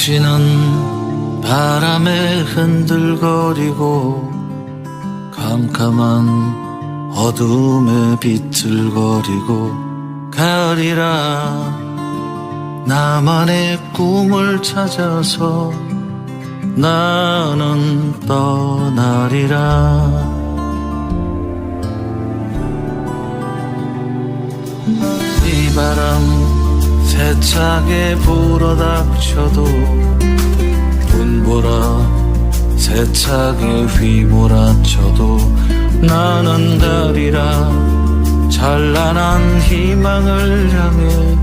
스치는 바람에 흔들거리고 캄캄한 어둠에 비틀거리고 가을이라 나만의 꿈을 찾아서 나는 떠나리라. 이 바람 세차게 불어닥쳐도 눈보라 세차게 휘몰아쳐도 나는 가리라 찬란한 희망을 향해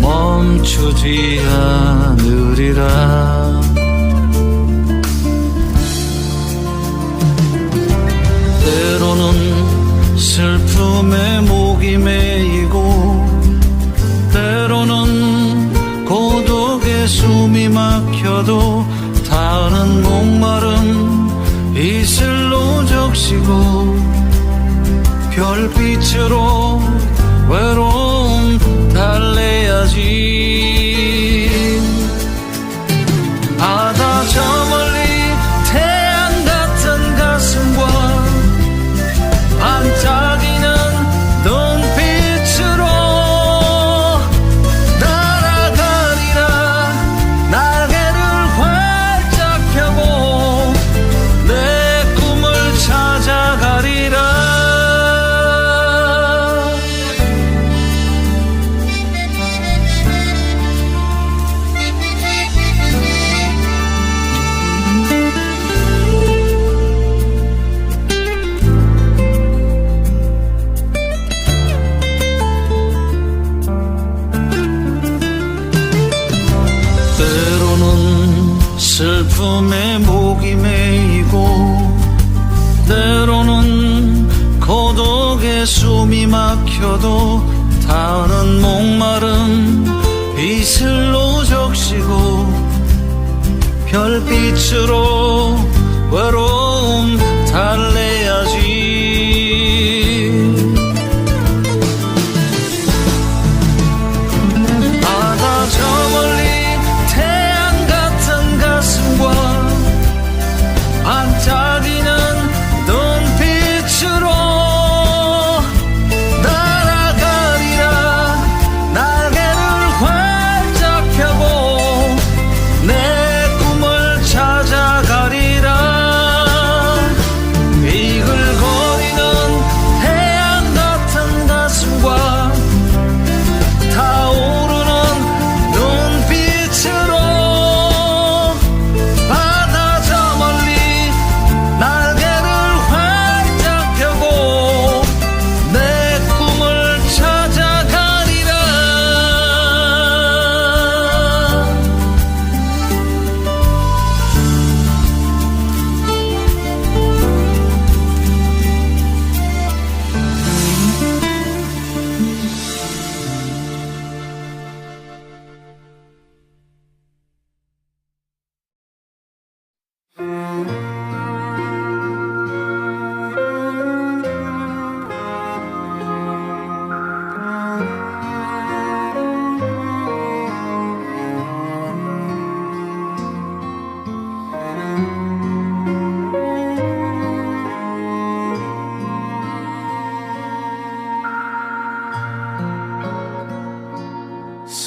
멈추지 않으리라. 때로는 슬픔에 목이 메이고 고독에 숨이 막혀도 다는 목마름 이슬로 적시고 별빛으로 막혀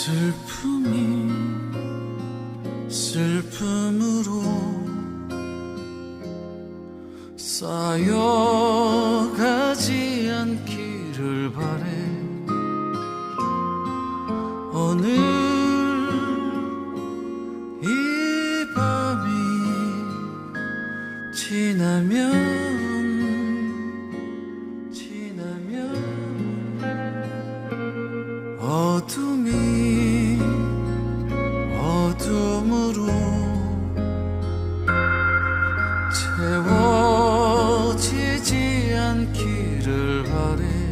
슬픔이 슬픔으로 쌓여 않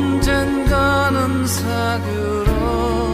언젠가는 사그러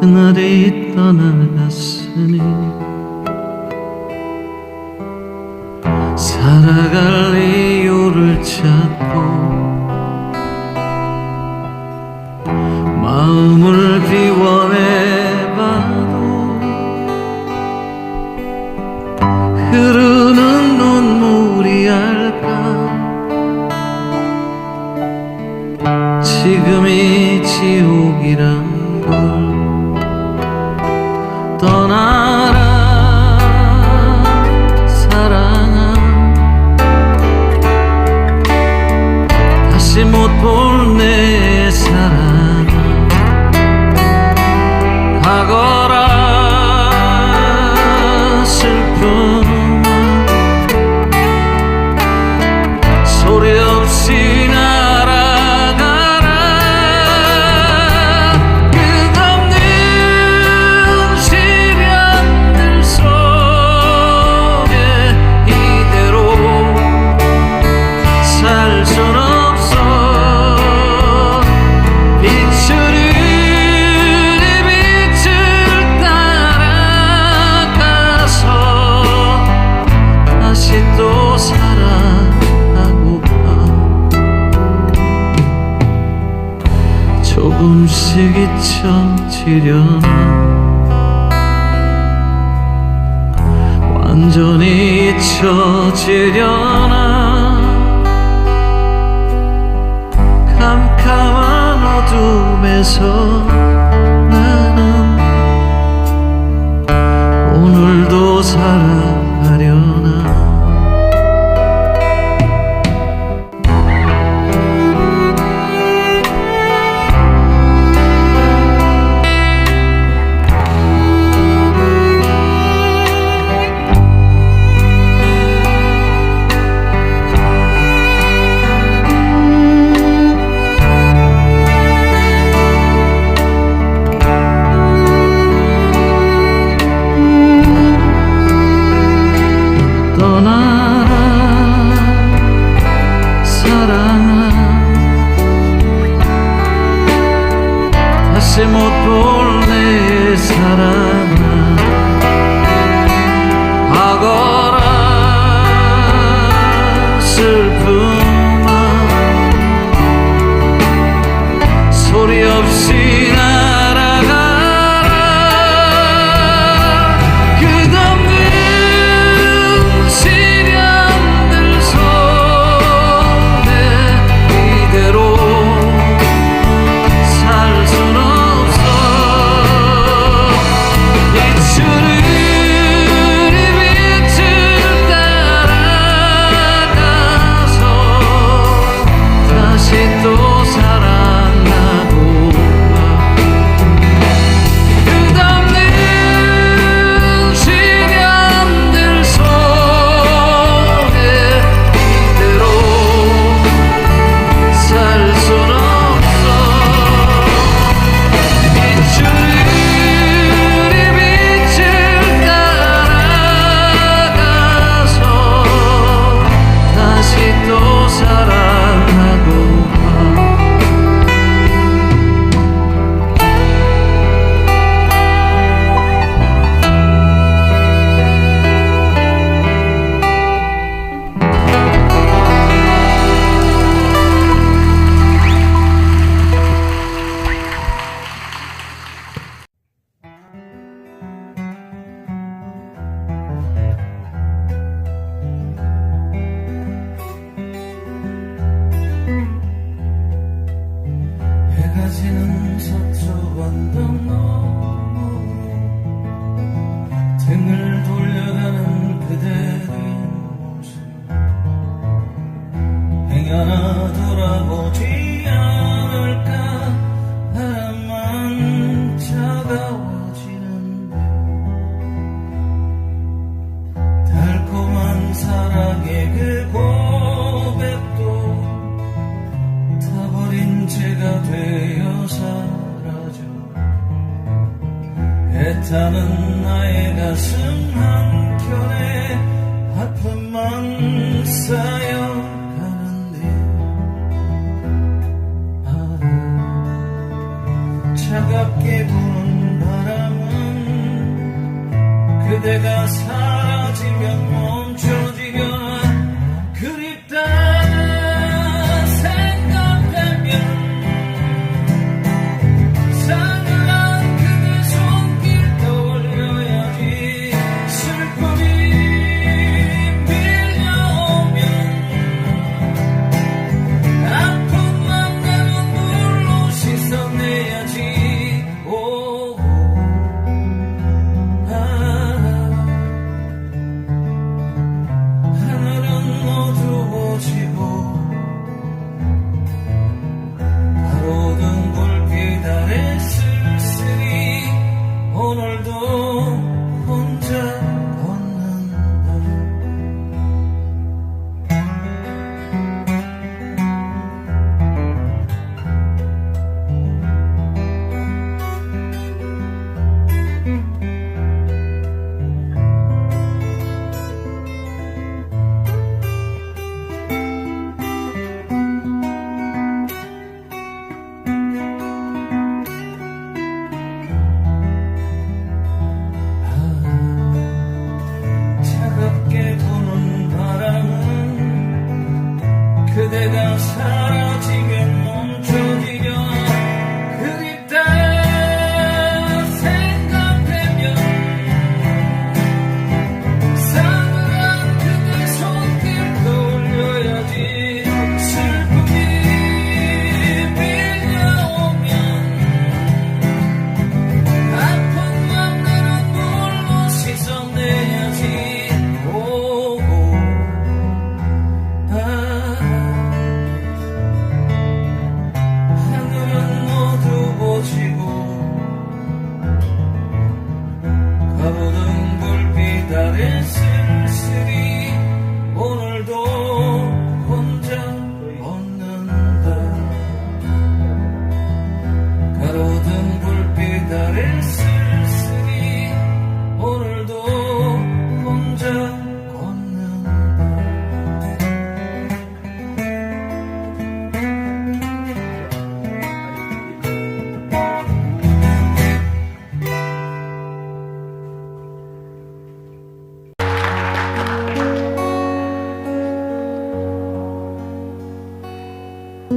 그날이 떠나갔으니 살아갈 이유를 찾고 마음을 비워내 다시 못 볼 내 사랑. 가거라 숨쉬기 참 지려나? 완전히 잊혀지려나? 캄캄한 어둠에서 나는 오늘도 살아 아픔만 쌓여가는데 아, 차갑게 부는 바람은 그대가 사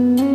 바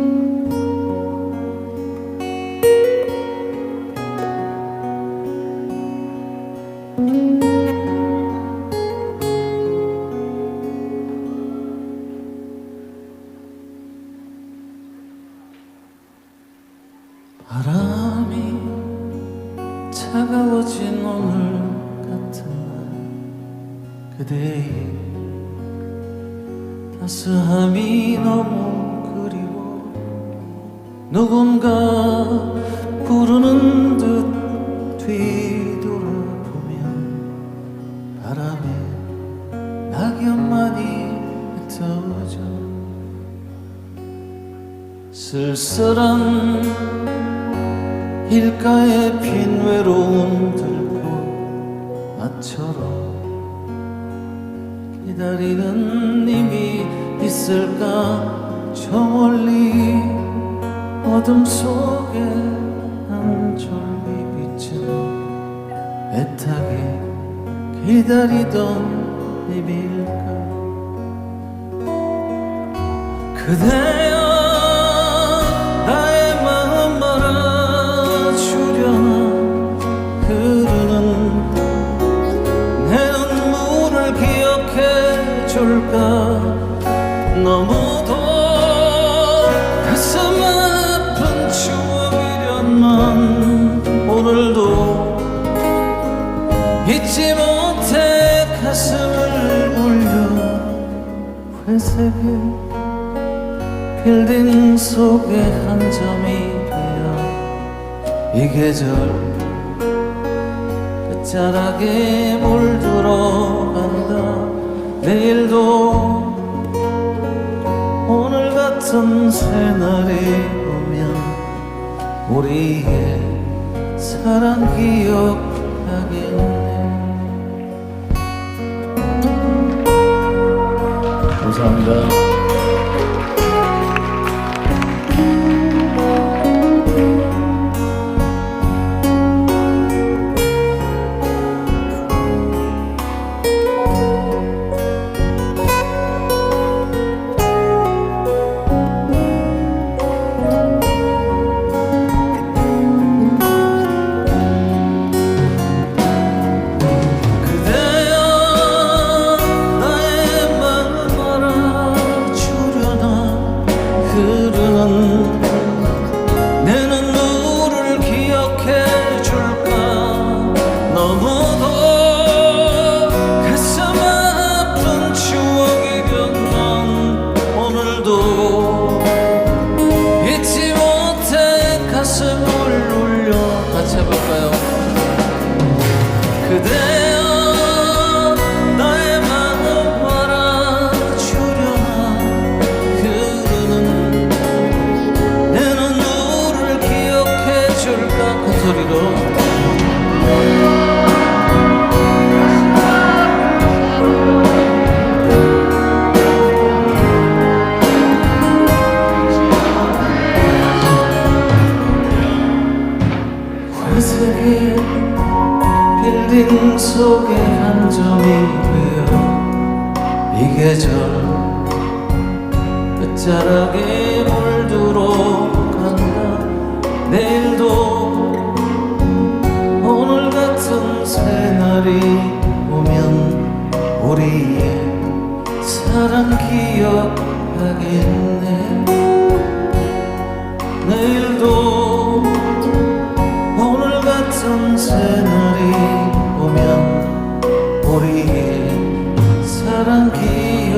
쓸쓸한 길가에 핀 외로운 들꽃 나처럼 기다리는 님이 있을까? 저 멀리 어둠 속에 한 졸기 빛은 애타게 기다리던 님일까? 그대 너무도 가슴 아픈 추억이련만 오늘도 잊지 못해 가슴을 울려 회색의 빌딩 속에 한 점이 되어 이 계절 끝자락에 물들어간다. 내일도 같은 새날이 오면 우리의 사랑 기억하겠네 감사합니다. 같은 새날이 오면 우리의 사랑 기억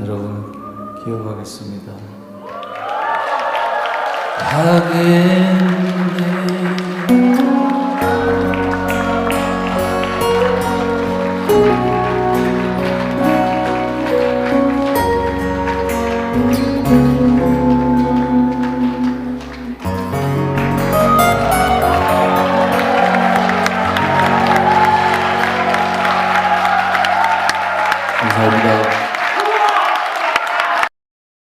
여러분 기억하겠습니다. 하겠